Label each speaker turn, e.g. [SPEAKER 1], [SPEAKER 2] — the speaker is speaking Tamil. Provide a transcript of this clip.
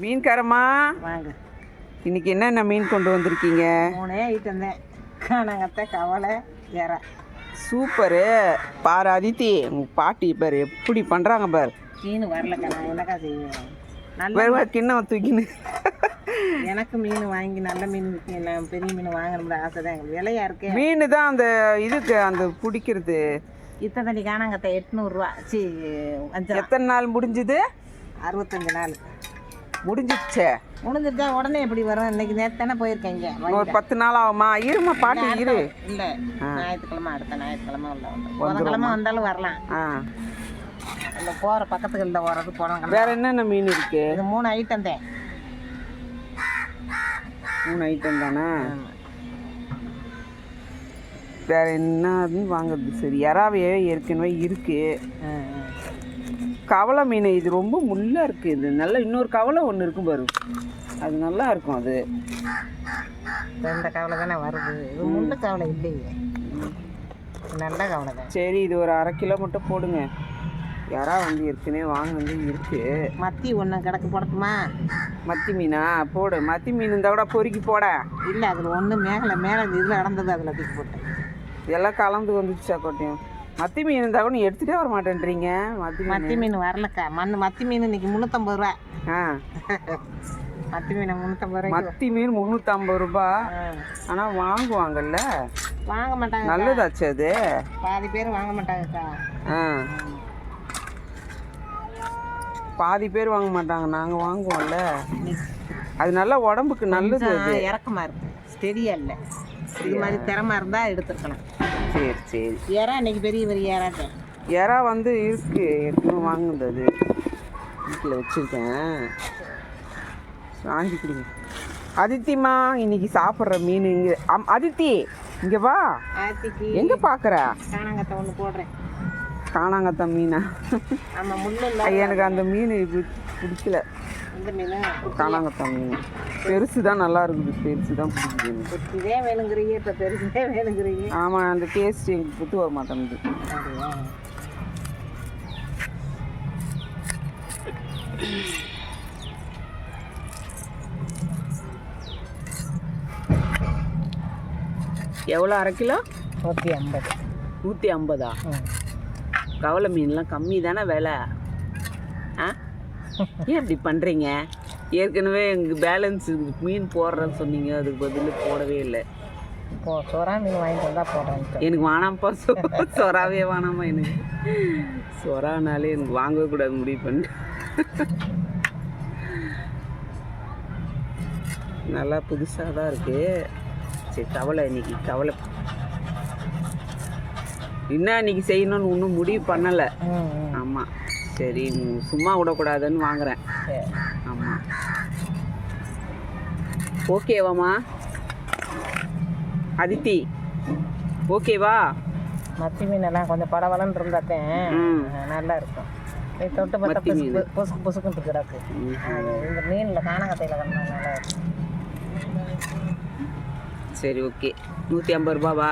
[SPEAKER 1] மீன்காரம்மா.
[SPEAKER 2] வாங்க.
[SPEAKER 1] இன்னைக்கு என்னென்ன மீன் கொண்டு வந்திருக்கீங்க?
[SPEAKER 2] மூணே ஐட்டம் தான். காணாங்கத்தை கவலை இற
[SPEAKER 1] சூப்பரு. பாரு அதித்தி உங்க பாட்டி பாரு எப்படி பண்ணுறாங்க பாரு.
[SPEAKER 2] மீன் வரலக்கா நான் என்னக்கா செய்வேன் நல்ல
[SPEAKER 1] கிண்ணம் தூக்கின்னு?
[SPEAKER 2] எனக்கு மீன் வாங்கி நல்ல மீன் விற்க- நான் பெரிய மீன் வாங்கணும்னு ஆசை தான் எங்களுக்கு விலையா இருக்கு.
[SPEAKER 1] மீன் தான் அந்த இதுக்கு அந்த பிடிக்கிறது.
[SPEAKER 2] இத்தனை தண்ணி காணாங்கத்தை எட்நூறுரூவா சி அஞ்சு
[SPEAKER 1] எத்தனை நாள் முடிஞ்சுது?
[SPEAKER 2] அறுபத்தஞ்சு நாள்.
[SPEAKER 1] முடிஞ்சிச்சே
[SPEAKER 2] முடிஞ்சிருச்சா? உடனே எப்படி வரும். இன்னைக்கு நேற்று தானே போயிருக்கீங்க
[SPEAKER 1] ஒரு பத்து நாள் ஆகுமா இருமா பாட்டி இரு.
[SPEAKER 2] இல்லை. ஞாயிற்றுக்கிழமை அடுத்த ஞாயிற்றுக்கிழமை உள்ள புதன்கிழமை வந்தாலும் வரலாம்.
[SPEAKER 1] ஆ.
[SPEAKER 2] அந்த போகிற பக்கத்துகளில் போகிறது போனாங்க
[SPEAKER 1] வேற என்னென்ன மீன் இருக்கு?
[SPEAKER 2] இது மூணு ஐட்டம் தான்.
[SPEAKER 1] மூணு ஐட்டம் தானே? வேற என்னன்னு வாங்குறது? சரி இறாவே ஏற்கனவே இருக்கு. கவலை மீன் இது ரொம்ப முள்ளா இருக்கு இது. நல்லா இன்னொரு கவலை ஒன்று இருக்கும் பாரு. அது நல்லா இருக்கும் அது.
[SPEAKER 2] ரெண்டு கவலை தானே வருது. இது முள்ளு கவலை இல்லையே. நல்ல கவலை தான்.
[SPEAKER 1] சரி இது ஒரு அரை கிலோ மட்டும் போடுங்க. யாரா வந்து ஏற்கனவே வாங்கினது இருக்கு.
[SPEAKER 2] மத்தி ஒன்று கிடக்கு போடட்டுமா?
[SPEAKER 1] மத்தி மீனா? போடு. மத்தி மீன் இருந்தால் கூட பொறுக்கி போட.
[SPEAKER 2] இல்லை அதில் ஒன்று மேலே மேலே இந்த இதில் நடந்தது அதில் தூக்கி போட்டேன்.
[SPEAKER 1] எல்லாம் கலந்து வந்துச்சுச்சா கோட்டையும்? மத்தி மீன் இருந்தால் கூட நீ எடுத்துகிட்டே வர மாட்டேன்றீங்க மத்தி
[SPEAKER 2] மத்தி மீன் வரலக்கா. மண் மத்தி மீன் இன்னைக்கு முந்நூற்றம்பது ரூபா
[SPEAKER 1] ஆ.
[SPEAKER 2] மத்தி மீன் முந்நூற்றம்பது ரூபாய்க்கு
[SPEAKER 1] மத்தி மீன் முந்நூற்றம்பது ரூபா. ஆனால் வாங்குவாங்கல்ல?
[SPEAKER 2] வாங்க மாட்டாங்க
[SPEAKER 1] நல்லதாச்சு அது?
[SPEAKER 2] பாதி பேர் வாங்க மாட்டாங்கக்கா.
[SPEAKER 1] ஆ. பாதி பேர் வாங்க மாட்டாங்க. நாங்கள் வாங்குவோம்ல. அது நல்லா உடம்புக்கு நல்லது அது.
[SPEAKER 2] கொஞ்சம் இறக்கமா இருக்கு. ஸ்டெடியா இல்லை. இது மாதிரி திறமை இருந்தால் எடுத்துருக்கலாம்.
[SPEAKER 1] சரி சரி.
[SPEAKER 2] ஏறா இன்னைக்கு பெரிய பெரிய ஏறாட்டேன்
[SPEAKER 1] இறா வந்து இருக்கு. ஏற்கனவே வாங்குனது. அது வீட்டில் வச்சுருக்கேன். வாங்கி கொடுங்க அதித்திம்மா இன்னைக்கு சாப்பிட்ற மீன் இங்கே அம் அதித்தி இங்கே வா. எங்கே பார்க்குற
[SPEAKER 2] காணாங்கத்தை ஒன்று போடுறேன்.
[SPEAKER 1] காணாங்கத்த மீனா?
[SPEAKER 2] ஆமாம் முள்ளு
[SPEAKER 1] எனக்கு அந்த மீன் இது பிடிக்கல.
[SPEAKER 2] இந்த மீன்?
[SPEAKER 1] பெருசு தான் நல்லா இருக்குது பெருசு தான் பிடிக்குது.
[SPEAKER 2] குட்டிதே வேணுங்கிறீங்க. இப்போ பெருசுதே வேணுங்கிறீங்க.
[SPEAKER 1] ஆமாம் அந்த டேஸ்ட் எங்களுக்கு புத்து வர மாட்டேங்குது. எவ்வளோ? அரை கிலோ?
[SPEAKER 2] நூற்றி ஐம்பது.
[SPEAKER 1] நூற்றி ஐம்பதா? கவலை மீன்லாம் கம்மி தானே விலை? ஆ? ஏன் இப்படி பண்ணுறீங்க ஏற்கனவே எங்கள் பேலன்ஸ் மீன் போடுறேன்னு சொன்னீங்க அதுக்கு பதில் போடவே இல்லை.
[SPEAKER 2] இப்போ சோறா மீன் வாங்கிட்டு வந்தால் போடுறேன்ட்டு
[SPEAKER 1] எனக்கு வேணாம்ப்பா சொ சொராவே வேணாம்மா எனக்கு. சொரானாலே எனக்கு வாங்கவே கூடாது முடிவு பண்ணி நல்லா புதுசாக தான் இருக்கு. சரி கவலை இன்னைக்கு கவலை என்ன இன்னைக்கு செய்யணும்னு ஒன்றும் முடிவு பண்ணலை. ஆமாம் சரி சும்மா விடக்கூடாதுன்னு வாங்குறேன். ஆமாம் ஓகேவாம்மா அதித்தி ஓகேவா
[SPEAKER 2] மத்தி மீனெல்லாம் கொஞ்சம் படவலன்னு இருந்தாத்தேன் நல்லா இருக்கும். தொட்டு பார்த்தா. பொசுக்கு பொசுக்கு பொசுக்குன்ட்டு கிடக்கு. இந்த மீனில் காணகத்தையில் நல்லா இருக்கும்.
[SPEAKER 1] சரி ஓகே நூற்றி ஐம்பது ரூபாவா.